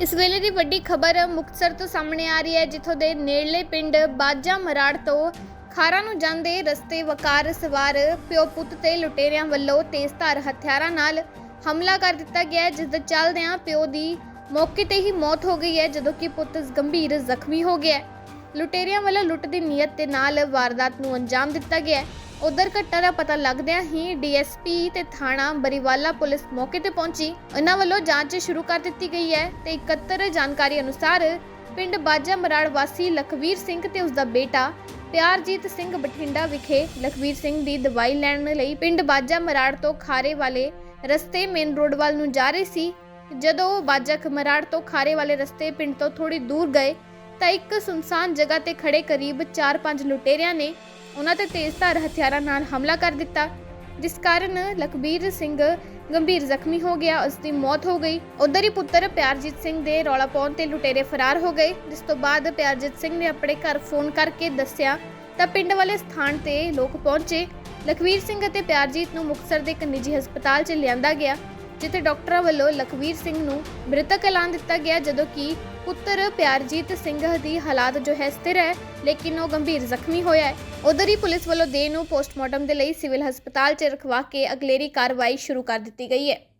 ਇਸ ਵੇਲੇ ਦੀ ਵੱਡੀ ਖਬਰ ਮੁਕਤਸਰ ਤੋਂ ਸਾਹਮਣੇ ਆ ਰਹੀ ਹੈ ਜਿੱਥੋਂ ਦੇ ਨੇੜਲੇ ਪਿੰਡ ਬਾਜਾ ਮਰਾੜ ਤੋਂ ਖਾਰਾ ਨੂੰ ਜਾਂਦੇ ਰਸਤੇ ਵਕਾਰ ਸਵਾਰ ਪਿਓ ਪੁੱਤ ਤੇ ਲੁਟੇਰਿਆਂ ਵੱਲੋਂ ਤੇਜ਼ਧਾਰ ਹਥਿਆਰਾਂ ਨਾਲ ਹਮਲਾ ਕਰ ਦਿੱਤਾ ਗਿਆ ਹੈ, ਜਿਸ ਦੇ ਚੱਲਦਿਆਂ ਪਿਓ ਦੀ ਮੌਕੇ ਤੇ ਹੀ ਮੌਤ ਹੋ ਗਈ ਹੈ ਜਦੋਂ ਕਿ ਪੁੱਤ ਗੰਭੀਰ ਜ਼ਖਮੀ ਹੋ ਗਿਆ ਹੈ। ਲੁਟੇਰਿਆਂ ਵੱਲੋਂ ਲੁੱਟ ਦੀ ਨੀਅਤ ਦੇ ਨਾਲ ਵਾਰਦਾਤ ਨੂੰ ਅੰਜਾਮ ਦਿੱਤਾ ਗਿਆ ਹੈ। ਉਧਰ ਘਟਨਾ ਦਾ ਪਤਾ ਲੱਗਦਿਆਂ ਹੀ ਡੀਐਸਪੀ ਤੇ ਥਾਣਾ ਬਰੀਵਾਲਾ ਪੁਲਿਸ ਮੌਕੇ ਤੇ ਪਹੁੰਚੀ। ਇਹਨਾਂ ਵੱਲੋਂ ਜਾਂਚ ਸ਼ੁਰੂ ਕਰ ਦਿੱਤੀ ਗਈ ਹੈ ਤੇ ਇਕੱਤਰ ਜਾਣਕਾਰੀ ਅਨੁਸਾਰ ਪਿੰਡ ਬਾਜਾ ਮਰਾੜ ਵਾਸੀ ਲਖਵੀਰ ਸਿੰਘ ਤੇ ਉਸ ਦਾ ਬੇਟਾ ਪਿਆਰਜੀਤ ਸਿੰਘ ਬਠਿੰਡਾ ਵਿਖੇ ਲਖਵੀਰ ਸਿੰਘ ਦੀ ਦਵਾਈ ਲੈਣ ਲਈ ਪਿੰਡ ਬਾਜਾ ਮਰਾੜ ਤੋਂ ਖਾਰੇ ਵਾਲੇ ਰਸਤੇ ਮੇਨ ਰੋਡ ਵੱਲ ਨੂੰ ਜਾ ਰਹੇ ਸੀ। ਜਦੋਂ ਉਹ ਬਾਜਾ ਮਰਾੜ ਤੋਂ ਖਾਰੇ ਵਾਲੇ ਰਸਤੇ ਪਿੰਡ ਤੋਂ ਥੋੜੀ ਦੂਰ ਗਏ ਤਾਂ ਇੱਕ ਸੁਨਸਾਨ ਜਗ੍ਹਾ ਤੇ ਖੜੇ ਕਰੀਬ 4-5 ਲੁਟੇਰਿਆਂ ਨੇ ਉਹਨਾਂ ਤੇ ਤੇਜ਼ਧਾਰ ਹਥਿਆਰਾਂ ਨਾਲ ਹਮਲਾ ਕਰ ਦਿੱਤਾ, ਜਿਸ ਕਾਰਨ ਲਖਬੀਰ ਸਿੰਘ ਗੰਭੀਰ ਜ਼ਖਮੀ ਹੋ ਗਿਆ ਉਸ ਦੀ ਮੌਤ ਹੋ ਗਈ। ਉਧਰ ਹੀ ਪੁੱਤਰ ਪਿਆਰਜੀਤ ਸਿੰਘ ਦੇ ਰੌਲਾ ਪਾਉਣ ਤੇ ਲੁਟੇਰੇ ਫਰਾਰ ਹੋ ਗਏ, ਜਿਸ ਤੋਂ ਬਾਅਦ ਪਿਆਰਜੀਤ ਸਿੰਘ ਨੇ ਆਪਣੇ ਘਰ ਫੋਨ ਕਰਕੇ ਦੱਸਿਆ, ਤਾਂ ਪਿੰਡ ਵਾਲੇ ਸਥਾਨ ਤੇ ਲੋਕ ਪਹੁੰਚੇ। ਲਖਵੀਰ ਸਿੰਘ ਅਤੇ ਪਿਆਰਜੀਤ ਨੂੰ ਮੁਕਤਸਰ ਦੇ ਇੱਕ ਨਿੱਜੀ ਹਸਪਤਾਲ 'ਚ ਲਿਆਂਦਾ ਗਿਆ। ਜਿੱਥੇ ਡਾਕਟਰਾਂ ਵੱਲੋਂ ਲਖਵੀਰ ਸਿੰਘ ਨੂੰ ਮ੍ਰਿਤਕ ਐਲਾਨ ਦਿੱਤਾ ਗਿਆ, ਜਦੋਂ ਕਿ ਪੁੱਤਰ ਪਿਆਰਜੀਤ ਸਿੰਘ ਦੀ ਹਾਲਾਤ ਜੋ ਹੈ ਸਥਿਰ ਹੈ, ਲੇਕਿਨ ਉਹ ਗੰਭੀਰ ਜ਼ਖਮੀ ਹੋਇਆ ਹੈ। ਉਧਰ ਹੀ ਪੁਲਿਸ ਵੱਲੋਂ ਦੇਹ ਨੂੰ ਪੋਸਟਮਾਰਟਮ ਦੇ ਲਈ ਸਿਵਲ ਹਸਪਤਾਲ 'ਚ ਰਖਵਾ ਕੇ ਅਗਲੇਰੀ ਕਾਰਵਾਈ ਸ਼ੁਰੂ ਕਰ ਦਿੱਤੀ ਗਈ ਹੈ।